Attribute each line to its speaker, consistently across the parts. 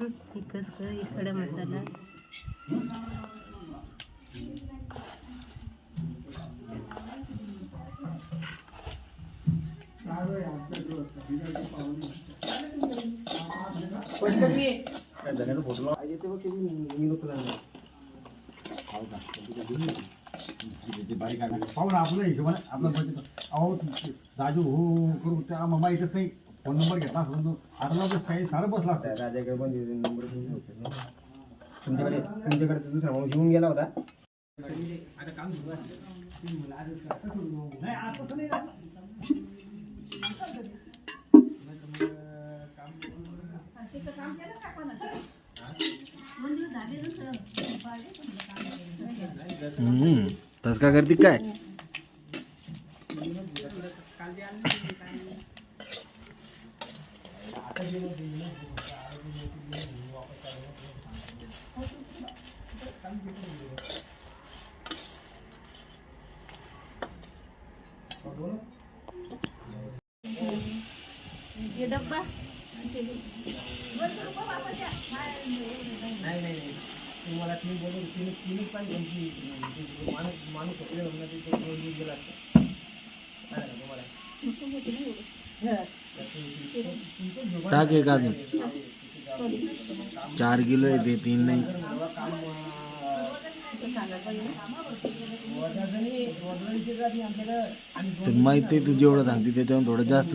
Speaker 1: तिखस कर खडा मसाला.
Speaker 2: पाहू ना आपलं हिशोबाने आपलं बजेट. अहो राजू हो करू त्या आम्हाला माहीतच नाही फोन नंबर घेतला असं म्हणतो आता लोक काही सारं बसला
Speaker 3: राजाकडे पण नंबर तुमच्याकडे तुमच्याकडे दुसरा माणूस येऊन गेला होता.
Speaker 2: नाही आता तसं नाही झालं.
Speaker 4: तस का करते काय?
Speaker 3: नाही नाही नाही तुम्हाला तुम्ही बोलून तुम्ही तुम्ही पण त्यांची माणूस माणूस होते म्हणून ते घेऊन गेला असतो काय झालं तुम्हाला
Speaker 4: टाक एक अजून चार किलो आहे तीन नाही तर माहिती आहे तू जेवढं सांगते त्याच्यावर थोडं जास्त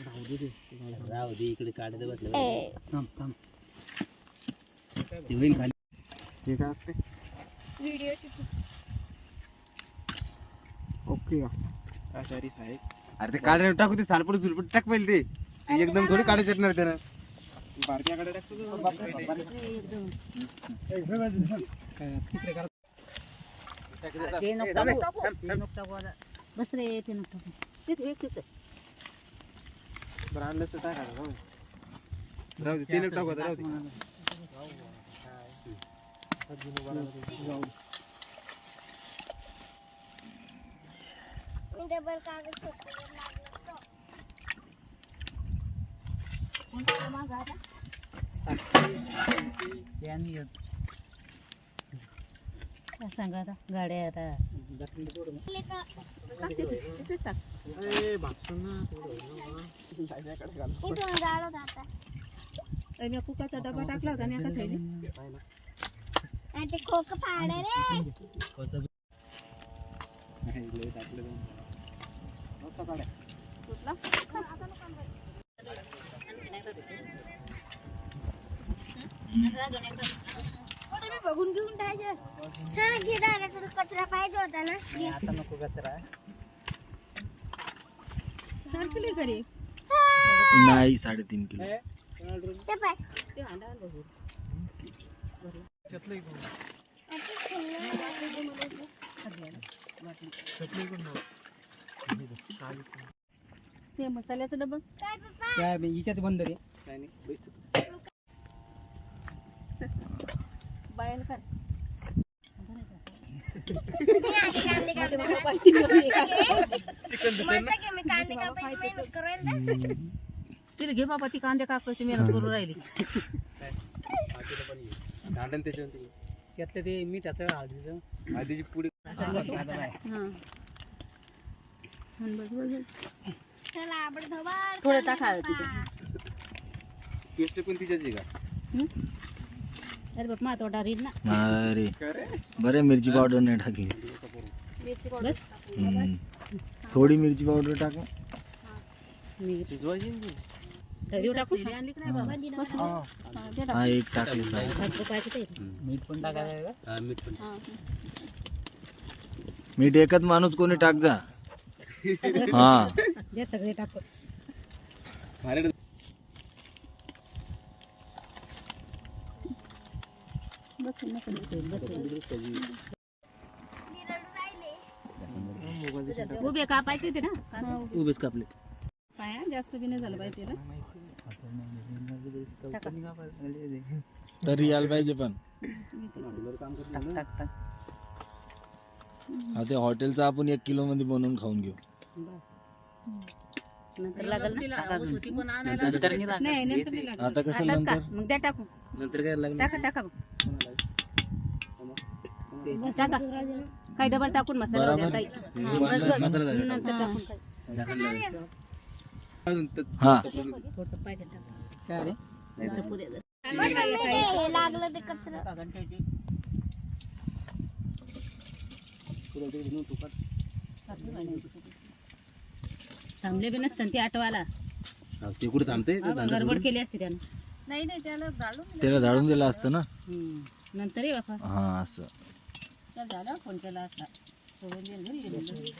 Speaker 3: राहू दे इकडे काढत बसलं. थांब थांब. ते होईल खाली.
Speaker 4: हे काय असते? ओके.
Speaker 3: आचारी साहेब.
Speaker 4: अरे ते काढे टाकू ते सालपट सुलपट टाक पहिले ते. ते एकदम थोडी काढायचे येणार त्यानं
Speaker 3: बारक्याकडे टाकतो
Speaker 1: बस रे ते नको टाकू. तिथे एक तिथे
Speaker 4: बरं आणलं तर टाका राहू दे तेल टाकू आता राहू दे.
Speaker 1: काय सांगा आता? गाड्या आता.
Speaker 5: कुकाचा डबा टाकला होता आणि थैली
Speaker 6: ते खोक फाड रे थोडं बघून घेऊन टाकायचं हा घे दादा तुला कचरा पाहिजे होता ना घे.
Speaker 3: आता नको कचरा
Speaker 5: चार किलो घरी
Speaker 4: नाही साडेतीन किलो.
Speaker 6: ते
Speaker 5: मसाल्याचं डबं.
Speaker 6: काय
Speaker 3: हिच्यात बंद रे. काय नाही
Speaker 5: बायाला काय?
Speaker 1: तिथे घे बाबा ती कांदे कापायची मेहनत करून राहिली.
Speaker 4: त्याच्यावर
Speaker 3: त्यातलं ते मीठाचं हळदीचं.
Speaker 5: हां
Speaker 6: आपण धबाड
Speaker 5: थोडं टाका.
Speaker 4: पेस्ट पण तिच्याच आहे का?
Speaker 1: अरे बाप मा तोडा रील ना.
Speaker 4: अरे. बरे मिरची पावडर नाही टाकली.
Speaker 5: मिरची पावडर
Speaker 4: हम्म. थोडी मिरची पावडर टाका
Speaker 1: मी
Speaker 4: शिजवायची
Speaker 1: देऊ टाकू? आणली नाही बाबा?
Speaker 5: हा, ते टाक.
Speaker 4: हा एक टाकले
Speaker 1: मीठ पण टाकायचं
Speaker 5: हा.
Speaker 4: मीठ एकच माणूस कोणी टाक जा. हा.
Speaker 1: जे सगळे टाकू
Speaker 5: बस नको
Speaker 1: उभे कापायचे ते ना?
Speaker 4: उभेच कापले.
Speaker 5: पाया जास्त बी नाही झालं पाहिजे ना.
Speaker 4: तरी यायला पाहिजे पण. हा ते हॉटेलचं आपण एक किलो मध्ये बनवून खाऊन घेऊ.
Speaker 1: नंतर लागल ना?
Speaker 5: नाही नंतर नाही लागत.
Speaker 4: आता कसं
Speaker 1: का
Speaker 4: नंतर?
Speaker 1: मग द्या टाकू
Speaker 4: नंतर काय लागलं
Speaker 1: टाका. टाका. काही डबल टाकून मसाला द्या
Speaker 4: बरोबर.
Speaker 1: ताई. हा, बस, बस. नंतर टाकून काही.
Speaker 4: हा
Speaker 1: थोडंसं पाय द्या टाकून. टपू द्या जरा.
Speaker 6: हे लागलं ते कचरा
Speaker 1: थांबले बी नसतं ते आठवाला
Speaker 4: ते कुठे थांबते
Speaker 1: गडबड केली असती त्यानं
Speaker 5: नाही नाही त्याला
Speaker 4: झाडून दिलं असतं ना
Speaker 1: हम्म. नंतर ये बापा
Speaker 4: हा असं
Speaker 1: झालं फोन केला असता सोडून दिलं घरी गेलेलं.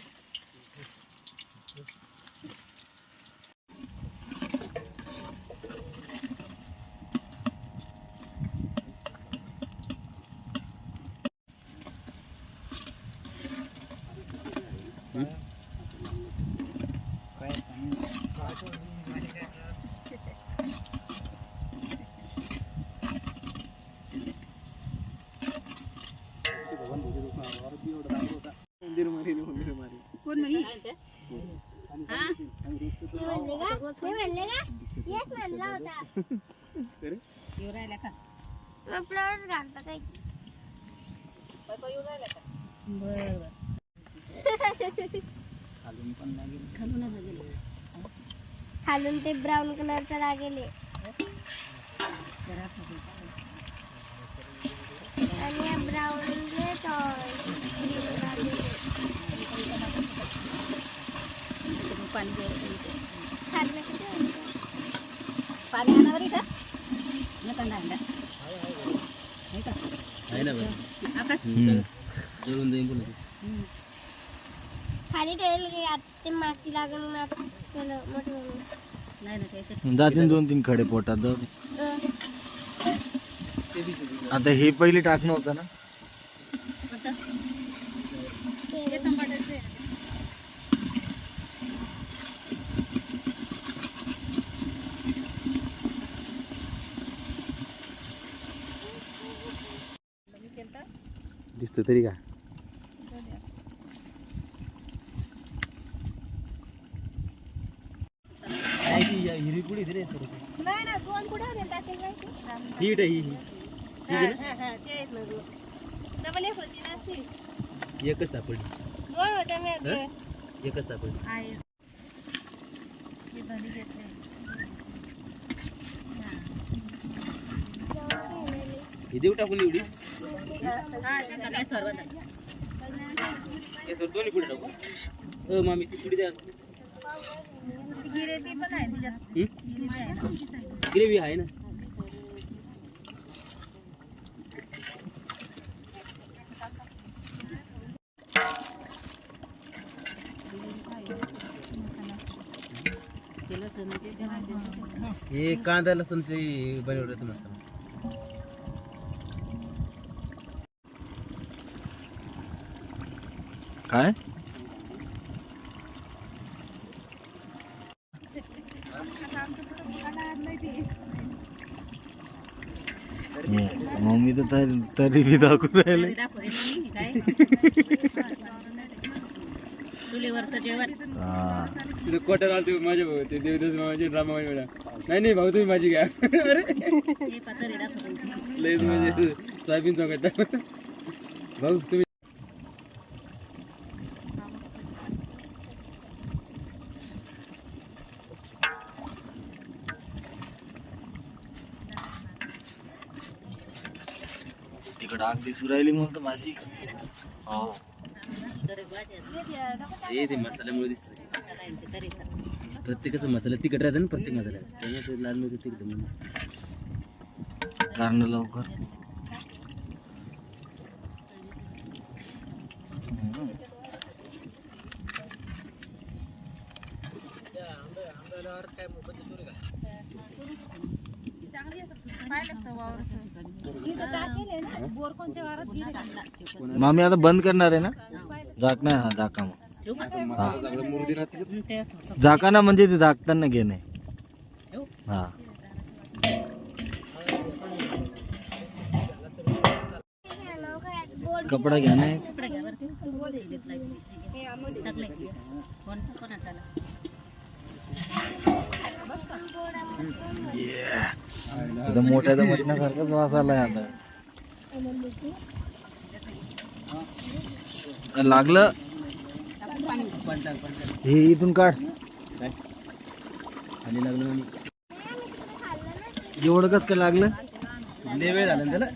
Speaker 5: कोण म्हणे
Speaker 1: काय ते? हा?
Speaker 6: मी म्हणले का मी म्हणले का येस म्हणला होता
Speaker 1: येऊ राहिल्या का
Speaker 6: फ्लॉवर घालता काही
Speaker 1: बरं बरं खालून
Speaker 6: ते ब्राऊन कलरचं लागेले आणि ब्राऊन
Speaker 1: पाणी पाणी आणावर का?
Speaker 6: खाली ठेवलं की आता ते माती लागून ना त्याला मोठं होईल.
Speaker 1: नाही ना त्याच्यात
Speaker 4: जातीन दोन तीन खडे पोटात आता हे पहिले टाकणं होतं ना
Speaker 1: कोणतं?
Speaker 6: ते
Speaker 1: ते टमाट्याचं आहे.
Speaker 4: दिसत तरी का
Speaker 6: नाही ना दोन कुठे होते टाकेल माहिती? डबल एक होती ना ती.
Speaker 4: एकच सापडली
Speaker 6: दोन होत्या मी आधी.
Speaker 4: एकच सापडली
Speaker 1: आहे. हे घेतले.
Speaker 4: हे देऊ टाकून एवढी दोन्ही पुढे टाकू मामी ती पुढे द्या
Speaker 1: आहे ना.
Speaker 4: ग्रेव्ही आहे ना हे कांदा लसूण ते बनवलं मस्त काय? मम्मी तर तरी तरी बी दाखवून राहिले.
Speaker 1: तरी दाखव रे मम्मी, काय? चुलीवरचं जेवण.
Speaker 4: हा.
Speaker 3: क्वार्टर आलते माझे भाऊ ते देवदास मामाचे ड्रामा नाही नाही भाऊ तुम्ही माझी घ्या.
Speaker 1: हे
Speaker 3: लयच म्हणजे सोयाबीन सांगत भाऊ तुम्ही
Speaker 4: तिकडं आग दिसू राहिली म्हणतो माझी हो
Speaker 1: गरीब भाजी आहे.
Speaker 3: हे ते मसाल्यामुळे दिसत
Speaker 1: मसाला आहे ते तरी चालेल.
Speaker 7: प्रत्येकाचा मसाला तिखट राहतं ना प्रत्येक मसाल्यात त्यामुळे ते लाल मिरची तिखट म्हणून
Speaker 4: कारण लवकर
Speaker 5: बोर कोणत्या वारात गेले
Speaker 4: मामी आता बंद करणार आहे ना? झाकणं हा झाका मग. हा. झाका ना म्हणजे ते झाकताना घेणे. हा. कपडा घ्या ना मोठ्याचं मटण्यासारखंच वास आलाय आता. लागलं? हे इथून काढ.
Speaker 7: खाली लागलं म्हणजे
Speaker 4: एवढं कस काय लागलं?
Speaker 7: लय वेळ झाला ना त्याला.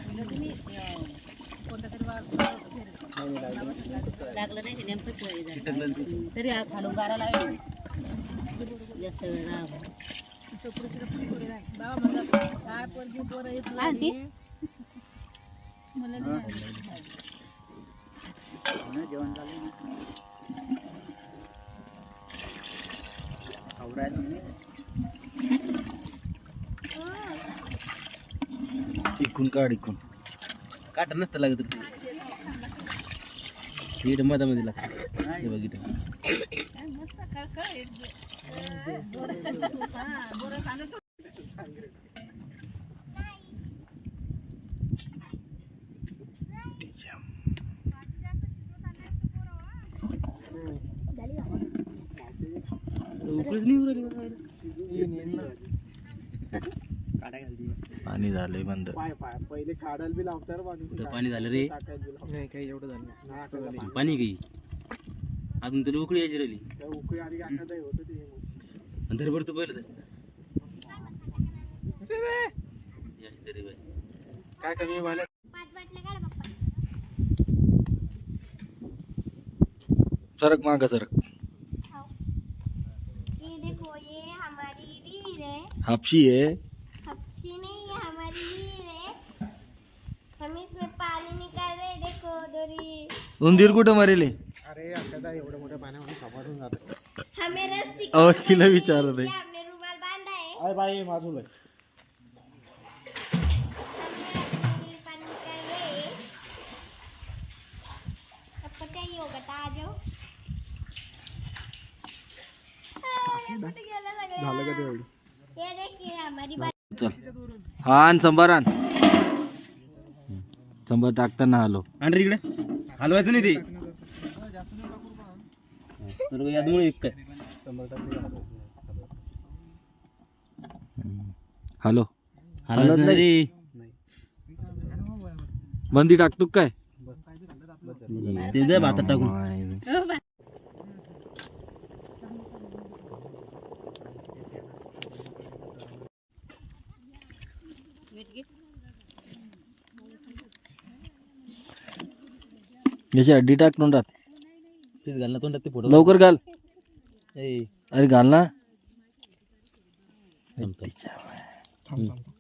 Speaker 5: लागलं नाही. तरी खालून गारा लावेल जास्त वेळ राहा आणखी?
Speaker 4: इकून काढ इकून.
Speaker 7: काटा नसतं लागत. रे. इकडं मधामध्ये लागतं हे
Speaker 4: पाणी झालंय बंद.
Speaker 3: पहिले काढायला बी लावतात पाणी.
Speaker 7: कुठं पाणी झालं रे?
Speaker 3: नाही काही एवढं झालं
Speaker 7: पाणी काही अजून तरी उकळी यायची राहिली.
Speaker 3: उकळी आधी आणत होतं ते.
Speaker 7: आणि धर बरं तू पहिलं तर.
Speaker 3: काय कमी व्हायला
Speaker 4: सरक माग सरक.
Speaker 6: ये देखो ये हमारी वीर है.
Speaker 4: हापशी
Speaker 6: नहीं ये हमारी वीर है. हम इसमें पानी निकाल रहे देखो दोरी.
Speaker 4: उंदीर कुठं मरेले?
Speaker 3: अरे आपल्याला एवढ्या मोठ्या पाण्यामध्ये सांभाळून जातं.
Speaker 6: हमें रस्सी
Speaker 4: अहो तिला विचारत आहे
Speaker 6: हमने रुमाल बांधा है?
Speaker 3: अरे बाई माझूला
Speaker 6: हमने पानी निकाल रहे अब पता ही होगा तो आ जाओ आ, ये कुठे गेलं सगळं?
Speaker 3: झालं का ते. एवढी
Speaker 6: ये देखिए हमारी बात
Speaker 4: चल हा आण संभार आण संभार टाकताना आलो
Speaker 7: आण इकडे हलवायचं नाही ते काय
Speaker 4: हॅलो.
Speaker 7: हलवायचं नाही. रे
Speaker 4: बंदी टाकतो काय?
Speaker 7: ते जाय भातात टाकून.
Speaker 4: याची अड्डी टाक तोंडात
Speaker 7: तेच घाल ना तोंडात ते फोटो
Speaker 4: लवकर घाल. अरे घाल ना.
Speaker 7: थांब, थांब.